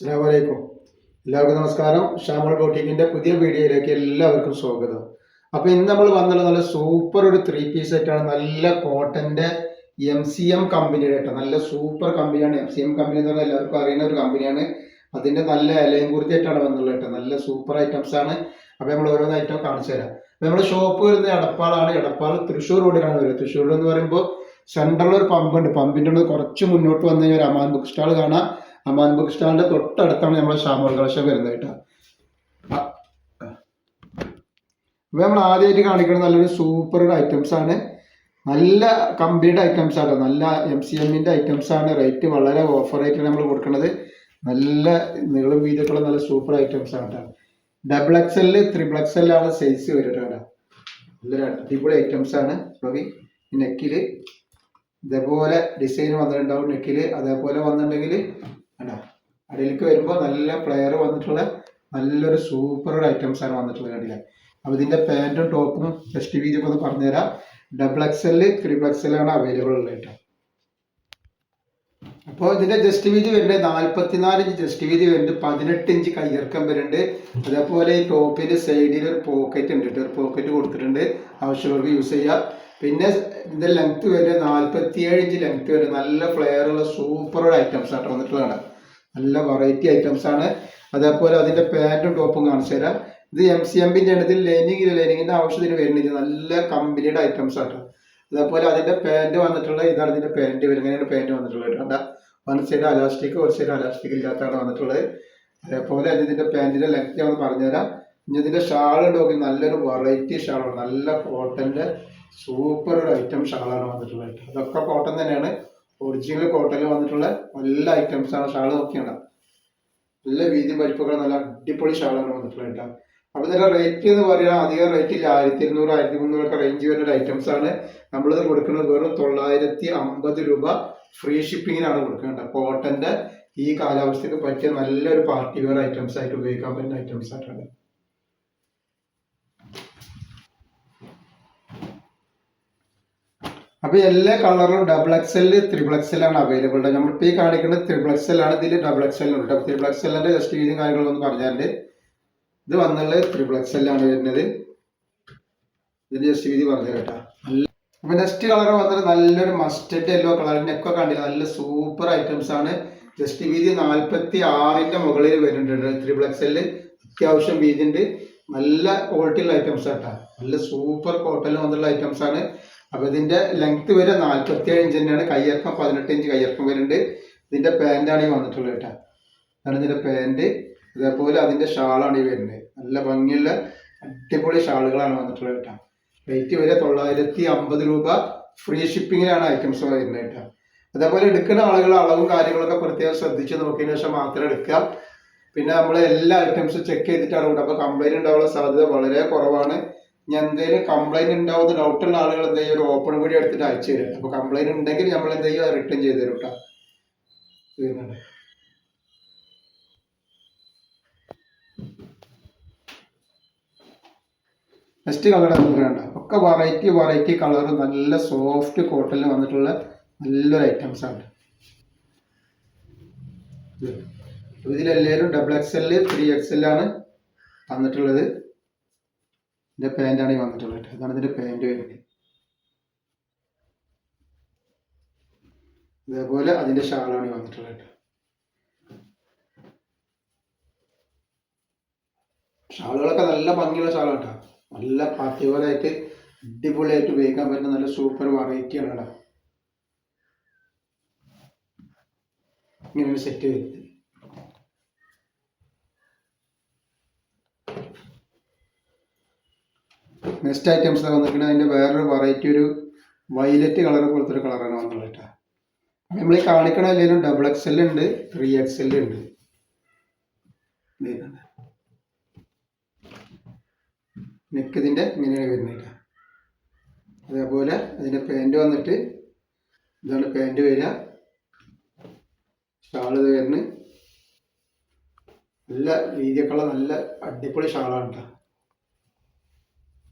അസ്സാം വലൈക്കും എല്ലാവർക്കും നമസ്കാരം. ഷാമൾ ബോട്ടിക്കിന്റെ പുതിയ വീഡിയോയിലേക്ക് എല്ലാവർക്കും സ്വാഗതം. അപ്പൊ ഇന്ന് നമ്മൾ വന്നുള്ള നല്ല സൂപ്പർ ഒരു ത്രീ പീസ് സെറ്റാണ് നല്ല കോട്ടന്റെ എം സി എം കമ്പനിയുടെ കേട്ടോ നല്ല സൂപ്പർ കമ്പനിയാണ് എം സി എം കമ്പനി എന്ന് പറഞ്ഞാൽ എല്ലാവർക്കും അറിയുന്ന ഒരു കമ്പനിയാണ് അതിന്റെ നല്ല ഇലയും കുറിച്ചായിട്ടാണ് വന്നുള്ളത് കേട്ടോ നല്ല സൂപ്പർ ഐറ്റംസ് ആണ്. അപ്പൊ നമ്മൾ ഓരോന്ന് ഐറ്റം കാണിച്ചു തരാം. നമ്മുടെ ഷോപ്പ് വരുന്നത് എടപ്പാളാണ്. എടപ്പാൾ തൃശ്ശൂർ റോഡിലാണ് വരുന്നത്. തൃശ്ശൂർ എന്ന് പറയുമ്പോൾ സെൻട്രലിൽ ഒരു പമ്പുണ്ട് പമ്പിന്റെ കുറച്ച് മുന്നോട്ട് വന്നു കഴിഞ്ഞാൽ ഒരു അമാൻ ബുക്ക് സ്റ്റാൾ കാണാം. അമാൻ ബുക്ക് സ്റ്റാളിന്റെ തൊട്ടടുത്താണ് നമ്മുടെ ഷാമോൾ കളക്ഷൻ വരുന്നത് കേട്ടോ. നമ്മൾ ആദ്യമായിട്ട് കാണിക്കുന്നത് നല്ലൊരു സൂപ്പർ ഐറ്റംസ് ആണ്. നല്ല കമ്പനിയുടെ ഐറ്റംസ് ആണ്. നല്ല എം സി എമ്മിന്റെ ഐറ്റംസ് ആണ്. റേറ്റ് വളരെ ഓഫർ ആയിട്ട് നമ്മൾ കൊടുക്കുന്നത്. നല്ല നീളം വീതിയൊക്കെയുള്ള നല്ല സൂപ്പർ ഐറ്റംസ് ആണ് double X L triple X L ആണ് സൈസ് വരുന്നത് നല്ലൊരു അടിപൊളി ഐറ്റംസ് ആണ്. നോക്കി. നെക്കിൽ ഇതേപോലെ ഡിസൈൻ വന്നിട്ടുണ്ടാവും. നെക്കിൽ അതേപോലെ വന്നിട്ടുണ്ടെങ്കിൽ അല്ല അടിയിലേക്ക് വരുമ്പോൾ നല്ല പ്ലെയർ വന്നിട്ടുള്ള നല്ലൊരു സൂപ്പർ ഐറ്റംസ് ആണ് വന്നിട്ടുള്ളത് കണ്ടില്ലേ? അപ്പൊ ഇതിന്റെ പാന്റും ടോപ്പും ജസ്റ്റ് വീതി ഒന്ന് പറഞ്ഞുതരാം. Double X L triple X L ആണ് അവൈലബിൾ ഉള്ളത് കേട്ടോ. അപ്പോൾ ഇതിന്റെ ജസ്റ്റ് വീതി വരുന്നത് നാല്പത്തിനാല് ഇഞ്ച് ജസ്റ്റ് വീതി വരുന്നുണ്ട് പതിനെട്ട് ഇഞ്ച് കയ്യിറക്കം വരുന്നുണ്ട്. അതേപോലെ ഈ ടോപ്പിന്റെ സൈഡിൽ ഒരു പോക്കറ്റ് ഉണ്ട് ഒരു പോക്കറ്റ് കൊടുത്തിട്ടുണ്ട്. ആവശ്യമുള്ളവർക്ക് യൂസ് ചെയ്യാം. പിന്നെ ഇതിന്റെ ലെങ്ത് വരെ നാല്പത്തിയേഴ് ഇഞ്ച് ലെങ്ത് വരെ നല്ല ഫ്ലെയർ ഉള്ള സൂപ്പർ ഐറ്റംസ് ആട്ടോ വന്നിട്ടുള്ളതാണ് നല്ല വെറൈറ്റി ഐറ്റംസ് ആണ്. അതേപോലെ അതിന്റെ പാന്റും ടോപ്പും കാണിച്ചു തരാം. ഇത് എം സി എമ്പിന്റെ ആണ്. ഇതിൽ ലൈനിങ് ഇല്ല. ലൈനിങ്ങിന്റെ ആവശ്യത്തിന് വരുന്നില്ല നല്ല കമ്പനിയുടെ ഐറ്റംസ് ആട്ടോ. അതേപോലെ അതിന്റെ പാന്റ് വന്നിട്ടുള്ള ഇതാണ് ഇതിന്റെ പാന്റ് വരും ഇങ്ങനെയാണ് പാന്റ് വന്നിട്ടുള്ളത് കേട്ടോ. വൺ സൈഡ് അലാസ്റ്റിക് ഒരു സൈഡ് അലാസ്റ്റിക് ഇല്ലാത്തതാണ് വന്നിട്ടുള്ളത്. അതേപോലെ അത് ഇതിന്റെ പാന്റിന്റെ ലെങ്ത് ഞാൻ പറഞ്ഞുതരാം. ഇനി ഇതിന്റെ ഷാൾ നോക്കി. നല്ലൊരു വെറൈറ്റി ഷാളാണ് നല്ല കോട്ടന്റെ സൂപ്പർ ഒരു ഐറ്റം ഷാളാണ് വന്നിട്ടുള്ളത്. അതൊക്കെ കോട്ടൺ തന്നെയാണ്. ഒറിജിനൽ കോട്ടണിൽ വന്നിട്ടുള്ള നല്ല ഐറ്റംസ് ആണ് ഷാൾ നോക്കിയാണ്? നല്ല വീതി പരിപ്പൊക്കെ നല്ല അടിപൊളി ഷാളാണ് വന്നിട്ടുള്ളത് കേട്ടോ. അപ്പൊ ഇതിന്റെ റേറ്റ് എന്ന് പറയുക അധികം റേറ്റ് ഇല്ല. ആയിരത്തി ഇരുന്നൂറ് ആയിരത്തി മുന്നൂറൊക്കെ റേഞ്ച് വരുന്ന ഐറ്റംസ് ആണ്. നമ്മളിത് കൊടുക്കുന്നത് വെറും തൊള്ളായിരത്തി അമ്പത് രൂപ ഫ്രീ ഷിപ്പിങ്ങിനാണ് കൊടുക്കുന്നത് കോട്ടന്റെ ഈ കാലാവസ്ഥയ്ക്ക് പറ്റിയ നല്ലൊരു പാർട്ടി വെയർ ഐറ്റംസ് ആയിട്ട് ഉപയോഗിക്കാൻ പറ്റുന്ന ഐറ്റംസ് ആയിട്ടാണ്. അപ്പൊ എല്ലാ കളറും double X L triple X L ആണ് അവൈലബിൾ നമ്മളിപ്പോ ഈ കാണിക്കുന്നത് ത്രിബിൾ ആണ് ഇതിൽ ഡബിൾ എക്സൽ ഉണ്ട് ത്രിബിൾ എക്സലിന്റെ ജസ്റ്റ് രീതിയും കാര്യങ്ങളൊന്നും പറഞ്ഞാൽ ഇത് വന്നുള്ളത് ത്രിബിൾ എക്സൽ ആണ് വരുന്നത്. ഇതിന്റെ ജസ്റ്റ് രീതി പറഞ്ഞു കേട്ടോ. നല്ല അപ്പൊ നെക്സ്റ്റ് കളർ വന്നത് നല്ലൊരു മസ്റ്റഡ് യെല്ലോ കളറിന്റെ ഒക്കെ കണ്ടില്ല? നല്ല സൂപ്പർ ഐറ്റംസ് ആണ്. ജസ്റ്റ് വീതി നാല്പത്തി ആറിന്റെ മുകളിൽ വരുന്നുണ്ട് ത്രിബിൾ എക്സലിൽ അത്യാവശ്യം വീതിണ്ട്. നല്ല ക്വാളിറ്റിയുള്ള ഐറ്റംസ് ആട്ടാ നല്ല സൂപ്പർ കോട്ടണിൽ വന്നുള്ള ഐറ്റംസ് ആണ്. അപ്പൊ ഇതിന്റെ ലെങ്ത് വരെ നാൽപ്പത്തി ഏഴ് ഇഞ്ച് തന്നെയാണ്. കയ്യിറക്കം പതിനെട്ട് ഇഞ്ച് കയ്യിറക്കം വരുന്നുണ്ട്. ഇതിന്റെ പാന്റാണ് ഈ വന്നിട്ടുള്ളത് കേട്ടോ. അതാണ് ഇതിന്റെ പാന്റ് ഇതേപോലെ അതിന്റെ ഷാളാണ് ഈ വരുന്നത്. നല്ല ഭംഗിയുള്ള അടിപൊളി ഷാളുകളാണ് വന്നിട്ടുള്ളത് കേട്ടോ. റേറ്റ് വരെ തൊള്ളായിരത്തി അമ്പത് രൂപ ഫ്രീ ഷിപ്പിങ്ങിലാണ് ഐറ്റംസ് വരുന്നത് കേട്ടോ. അതേപോലെ എടുക്കുന്ന ആളുകൾ അളവും കാര്യങ്ങളൊക്കെ പ്രത്യേകം ശ്രദ്ധിച്ച് നോക്കിയതിനു ശേഷം മാത്രം എടുക്കുക. പിന്നെ നമ്മൾ എല്ലാ ഐറ്റംസും ചെക്ക് ചെയ്തിട്ടാണ് കൊടുക്കുക അപ്പോൾ കംപ്ലൈന്റ് ഉണ്ടാവാനുള്ള സാധ്യത വളരെ കുറവാണ്. ഞാൻ എന്തെങ്കിലും കംപ്ലൈന്റ് ഉണ്ടാവുന്ന ഡൗട്ട് ഉള്ള ആളുകൾ എന്തെങ്കിലും ഒരു ഓപ്പൺ കൂടി എടുത്തിട്ട് അയച്ചു തരും. അപ്പോൾ കംപ്ലൈന്റ് ഉണ്ടെങ്കിൽ നമ്മൾ എന്തെങ്കിലും റിട്ടേൺ ചെയ്ത് തരും കേട്ടോ നെക്സ്റ്റ് കളർ എന്ന് പറയണ്ട. ഒക്കെ വെറൈറ്റി വെറൈറ്റി കളർ നല്ല സോഫ്റ്റ് കോട്ടണിൽ വന്നിട്ടുള്ള നല്ലൊരു ഐറ്റംസ് ആണ്. ഇത്. ഇതിലെല്ലാവരും double X L three X L ആണ് ഇതിന്റെ പാന്റാണ് ഈ വന്നിട്ടുള്ളത് കേട്ടോ. ഇതാണ് ഇതിന്റെ പാന്റ് വരുന്നത് ഇതേപോലെ അതിന്റെ ഷാളാണ് ഈ വന്നിട്ടുള്ളത് കേട്ടോ. ഷാളുകളൊക്കെ നല്ല ഭംഗിയുള്ള ഷാളാണ് കേട്ടോ നല്ല പാർട്ടിവറായിട്ട് അടിപൊളിയായിട്ട് ഉപയോഗിക്കാൻ പറ്റുന്ന നല്ല സൂപ്പർ വെറൈറ്റി ആണ് കേട്ടോ ഇങ്ങനെ സെറ്റ് വരുന്നത് നെക്സ്റ്റ് ഐറ്റംസ് വന്നിരിക്കുന്നത് അതിന്റെ വേറൊരു വെറൈറ്റി ഒരു വൈലറ്റ് കളർ പോലത്തെ ഒരു കളറാണ് വന്നുള്ളത് കേട്ടോ നമ്മൾ ഈ കാണിക്കണ എല്ലാവരും ഡബിൾ എക്സ് എൽ ഉണ്ട് ത്രീ എക്സ് എൽ ഉണ്ട്. നെക്ക് ഇതിന്റെ ഇങ്ങനെയാണ് വരുന്നത് കേട്ടോ അതേപോലെ അതിന്റെ പാന്റ് വന്നിട്ട് ഇതാണ് പാന്റ് വരിക. ഷാൾ ഇത് വരുന്നത്. നല്ല രീതിയൊക്കെയുള്ള നല്ല അടിപൊളി ഷാളാണ് കേട്ടോ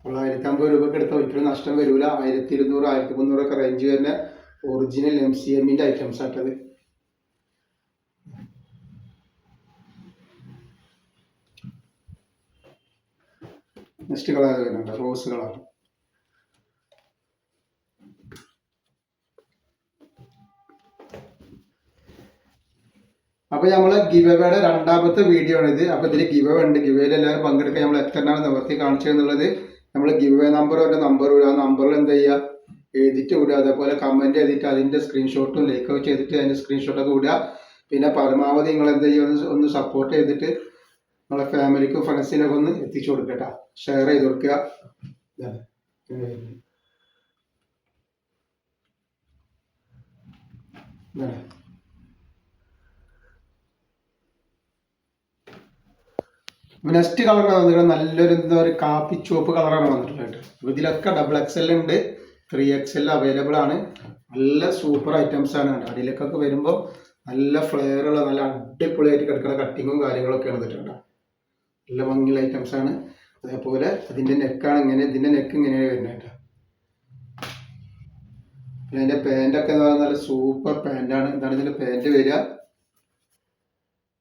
തൊള്ളായിരത്തി അമ്പത് രൂപയ്ക്ക് എടുത്താൽ ഒരിക്കലും നഷ്ടം വരില്ല ആയിരത്തി ഇരുന്നൂറ് ആയിരത്തി മുന്നൂറൊക്കെ റേഞ്ച് വരുന്ന ഒറിജിനൽ എം സി എമ്മിന്റെ ഐറ്റംസ് ആട്ടത് നെക്സ്റ്റ് കളർ വരുന്നുണ്ട്. റോസ് കളർ അപ്പൊ നമ്മൾ ഗിവയുടെ രണ്ടാമത്തെ വീഡിയോ ആണ് ഇത് അപ്പോൾ ഇതിൽ ഗിവ ഉണ്ട് ഗിവയിൽ എല്ലാവരും പങ്കെടുക്കാൻ നമ്മൾ എത്രയാണ് നിവർത്തി കാണിച്ചതെന്നുള്ളത് നമ്മൾ ഗിവ നമ്പർ ഒരു നമ്പർ വിടുക ആ നമ്പറിൽ എന്ത് ചെയ്യുക? എഴുതിയിട്ട് വിടുക. അതേപോലെ കമന്റ് ചെയ്തിട്ട് അതിന്റെ സ്ക്രീൻഷോട്ടും ലൈക്കൊക്കെ ചെയ്തിട്ട് അതിന്റെ സ്ക്രീൻഷോട്ടൊക്കെ വിടുക. പിന്നെ പരമാവധി നിങ്ങൾ എന്ത് ചെയ്യുക? ഒന്ന് സപ്പോർട്ട് ചെയ്തിട്ട് നമ്മളെ ഫാമിലിക്കും ഫ്രണ്ട്സിനൊക്കെ ഒന്ന് എത്തിച്ചു കൊടുക്കട്ടോ ഷെയർ ചെയ്ത് കൊടുക്കുക. നെക്സ്റ്റ് കളർ വന്നിട്ടുള്ളത് നല്ലൊരു എന്താ പറയുക കാപ്പി ചുവപ്പ് കളറാണ് വന്നിട്ടുള്ളത് അപ്പൊ ഇതിലൊക്കെ ഡബിൾ എക്സ് എൽ ഉണ്ട്. ത്രീ എക്സ് എൽ അവൈലബിൾ ആണ്. നല്ല സൂപ്പർ ഐറ്റംസ് ആണ് കേട്ടോ. അതിലേക്കൊക്കെ വരുമ്പോൾ നല്ല ഫ്ലെയർ ഉള്ള നല്ല അടിപൊളിയായിട്ട് കിടക്കുന്ന കട്ടിങ്ങും കാര്യങ്ങളൊക്കെ വന്നിട്ടുണ്ട് നല്ല ഭംഗിയുള്ള ഐറ്റംസ് ആണ്. അതേപോലെ അതിന്റെ നെക്കാണ് ഇങ്ങനെ ഇതിന്റെ നെക്ക് ഇങ്ങനെയാണ് വരുന്നത് കേട്ടോ. പിന്നെ അതിന്റെ പാന്റ് ഒക്കെ എന്ന് പറഞ്ഞാൽ നല്ല സൂപ്പർ പാന്റാണ് ഇതാണ് ഇതിന്റെ പാന്റ് വരിക.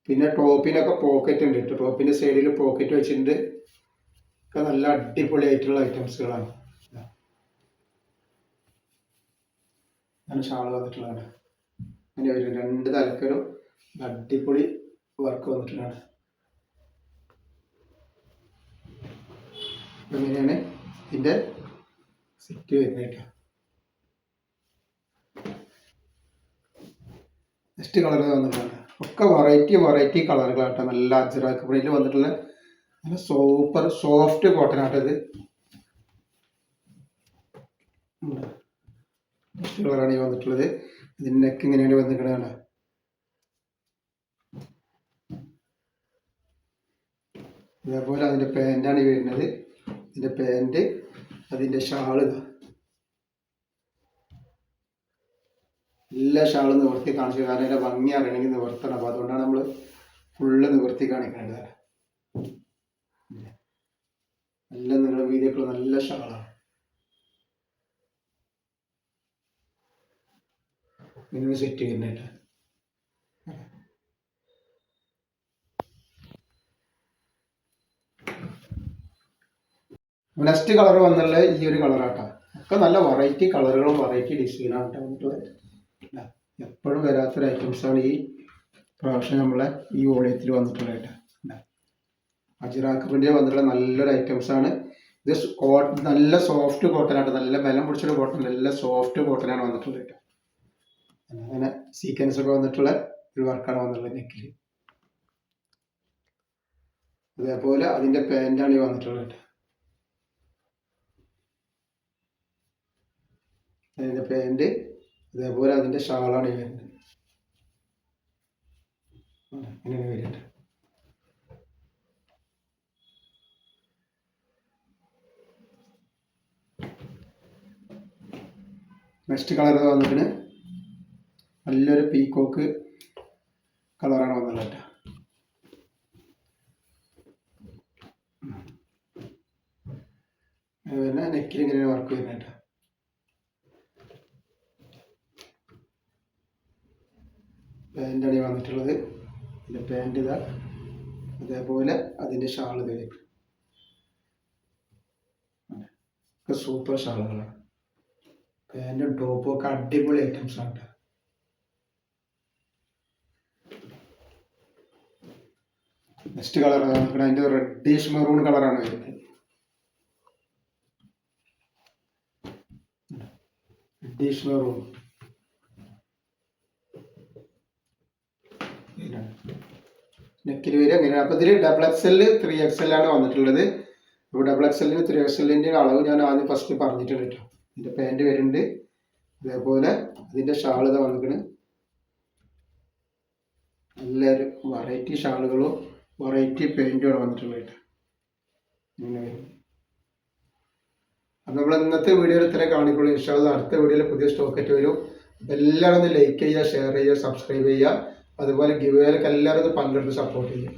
പിന്നെ ടോപ്പിനൊക്കെ പോക്കറ്റ് ഉണ്ട് കേട്ടോ ടോപ്പിന്റെ സൈഡിൽ പോക്കറ്റ് വെച്ചിട്ടുണ്ട്. നല്ല അടിപൊളി ആയിട്ടുള്ള ഐറ്റംസുകളാണ് ഞാൻ ഷാൾ വന്നിട്ടുള്ളതാണ്. അങ്ങനെ രണ്ട് തലക്കലും അടിപൊളി വർക്ക് വന്നിട്ടുള്ളതാണ്. അങ്ങനെയാണ് ഇതിന്റെ സെറ്റ് വരുന്നത് കേട്ടോ നെക്സ്റ്റ് കളർ വന്നിട്ടുണ്ട് ഒക്കെ വെറൈറ്റി വെറൈറ്റി കളറുകളാട്ടോ നല്ല അജറാക്ക് പ്രിന്റിൽ വന്നിട്ടുള്ള നല്ല സൂപ്പർ സോഫ്റ്റ് കോട്ടൺ ആട്ടോ ഇത്. കളറാണ് ഈ വന്നിട്ടുള്ളത്. നെക്ക് ഇങ്ങനെയാണ് വന്നിട്ടുള്ളത് അതേപോലെ അതിന്റെ പാന്റാണ് ഈ വരുന്നത്. ഇതിന്റെ പാന്റ് അതിന്റെ ഷാൾ ഇതാ എല്ലാ ഷാളും നിവർത്തി കാണിച്ചു കാരണം അതിന്റെ ഭംഗി അറിയണമെങ്കിൽ നിവർത്തണം. അപ്പോൾ അതുകൊണ്ടാണ് നമ്മൾ ഫുള്ള് നിവർത്തി കാണിക്കേണ്ടത്. നല്ല നിങ്ങളുടെ വീതിയൊക്കെ നല്ല ഷാളാണ്. ഇങ്ങനെ സെറ്റ് ചെയ്യുന്നുണ്ട് നെക്സ്റ്റ് കളർ വന്നുള്ള ഈ ഒരു കളറാട്ടാ ഒക്കെ നല്ല വെറൈറ്റി കളറുകളും വെറൈറ്റി ഡിസൈനാണ് വന്നിട്ടുള്ളത്. എപ്പോഴും വരാത്തൊരു ഐറ്റംസാണ് ഈ പ്രാവശ്യം നമ്മളെ ഈ വോളിയത്തിൽ വന്നിട്ടുള്ളത് കേട്ടോ. അജിറാക്ക് വന്നിട്ടുള്ള നല്ലൊരു ഐറ്റംസ് ആണ്. ഇത് കോട്ടൺ നല്ല സോഫ്റ്റ് ആട്ടോ നല്ല ബലം പിടിച്ചൊരു കോട്ടൺ നല്ല സോഫ്റ്റ് കോട്ടനാണ് വന്നിട്ടുള്ളത് കേട്ടോ അങ്ങനെ സീക്വൻസ് ഒക്കെ വന്നിട്ടുള്ള ഒരു വർക്കാണ് വന്നിട്ടുള്ളത് നെക്കിൽ. അതേപോലെ അതിന്റെ പാന്റാണ് ഈ വന്നിട്ടുള്ളത് കേട്ടോ അതിന്റെ പാന്റ് അതേപോലെ അതിന്റെ ഷാളാണ് ഈ വരുന്നത്. ഇങ്ങനെയാണ് നെക്സ്റ്റ് കളർ വന്നിട്ട് നല്ലൊരു പീക്കോക്ക് കളറാണ് കേട്ടോ പിന്നെ നെക്കിൽ ഇങ്ങനെ വർക്ക് വരുന്നത് കേട്ടോ പാന്റാണ് വന്നിട്ടുള്ളത്. ഇതിന്റെ പാന്റ് ഇതാ. അതേപോലെ അതിന്റെ ഷാൾ ഇത്. ഒക്കെ സൂപ്പർ ഷാളുകളാണ്. പാന്റും ടോപ്പും ഒക്കെ അടിപൊളി ഐറ്റംസ് ആണ് നെക്സ്റ്റ് കളർ നോക്കണം. അതിന്റെ റെഡിഷ് മെറൂൺ കളറാണ് വരുന്നത്. റെഡിഷ് മെറൂൺ നെക്കിൽ വരിക. അങ്ങനെയാണ് അപ്പോൾ ഇതിൽ double X L three X L ആണ് വന്നിട്ടുള്ളത്. അപ്പോൾ ഡബിൾ എക്സ് എല്ലിന് ത്രീ എക്സ് എല്ലിന്റെ അളവ് ഞാൻ ആദ്യം ഫസ്റ്റ് പറഞ്ഞിട്ടുണ്ട് കേട്ടോ. ഇതിന്റെ പാന്റ് വരുന്നുണ്ട്. അതേപോലെ അതിന്റെ ഷാൾ ഇതാ വന്നിക്കണ് നല്ലൊരു വെറൈറ്റി ഷാളുകളും വെറൈറ്റി പെയിന്റുമാണ് വന്നിട്ടുള്ളത് കേട്ടോ. ഇങ്ങനെ വരും. നമ്മൾ ഇന്നത്തെ വീഡിയോയിൽ ഇത്രയും കാണിക്കുള്ളൂ. അടുത്ത വീഡിയോയിൽ പുതിയ സ്റ്റോക്കറ്റ് വരും. എല്ലാവരും ഒന്ന് ലൈക്ക് ചെയ്യുക ഷെയർ ചെയ്യുക സബ്സ്ക്രൈബ് ചെയ്യുക. അതുപോലെ ഗിവേലൊക്കെ എല്ലാവരും ഇത് പങ്കെടുത്ത് സപ്പോർട്ട് ചെയ്യുക